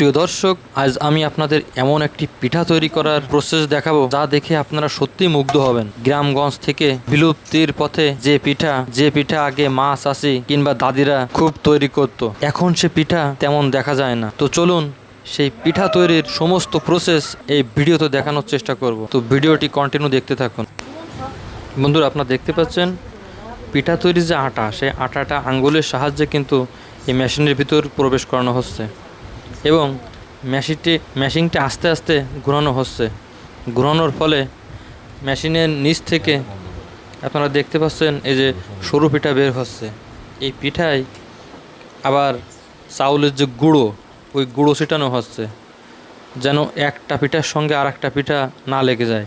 প্রিয় দর্শক, আজ আমি আপনাদের এমন একটি পিঠা তৈরি করার প্রসেস দেখাবো যা দেখে আপনারা সত্যি মুগ্ধ হবেন। গ্রামগঞ্জ থেকে বিলুপ্তির পথে যে পিঠা যে পিঠা আগে মা, চাষি কিংবা দাদিরা খুব তৈরি করত, এখন সে পিঠা তেমন দেখা যায় না। তো চলুন, সেই পিঠা তৈরির সমস্ত প্রসেস এই ভিডিওতে দেখানোর চেষ্টা করব। তো ভিডিওটি কন্টিনিউ দেখতে থাকুন। বন্ধুরা, আপনারা দেখতে পাচ্ছেন, পিঠা তৈরির যে আটা, সেই আটাটা আঙ্গুলের সাহায্যে কিন্তু এই মেশিনের ভিতর প্রবেশ করানো হচ্ছে। এবং মেশিনটি মেশিনটি আস্তে আস্তে ঘোরানো হচ্ছে। ঘোরানোর ফলে মেশিনের নিচ থেকে আপনারা দেখতে পাচ্ছেন এই যে সরু পিঠা বের হচ্ছে। এই পিঠায় আবার চাউলের যে গুঁড়ো, ওই গুঁড়ো ছিটানো হচ্ছে, যেন একটা পিঠার সঙ্গে আর একটা পিঠা না লেগে যায়।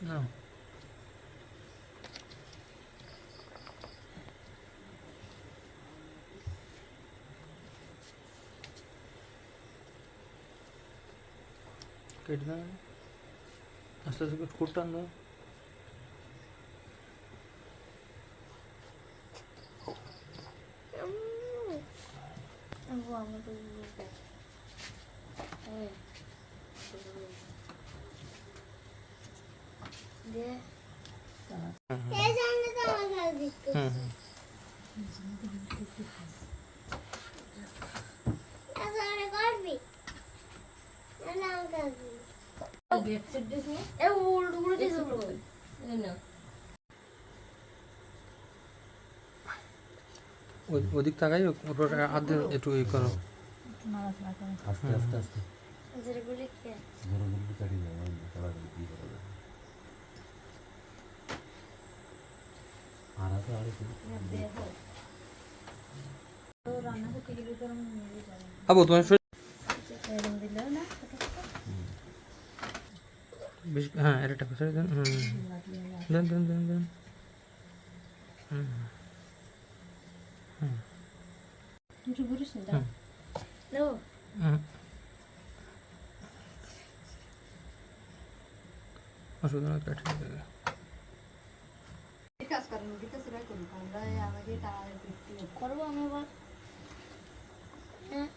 না কেটে দাও আস্তে আস্তে ওদিক তাকাই ওপর একটু ই করো। আস্তে আস্তে আস্তে। Abi o zaman şöyle हाँ अरे टको सर दन दन दन दन दन तुमचे गुरु सिंधा नो असं तुला काय ठेवलं দেন দেন দেন দেন হুম অসুবিধা না কাটিয়ে করব আমি আবার। হ্যাঁ।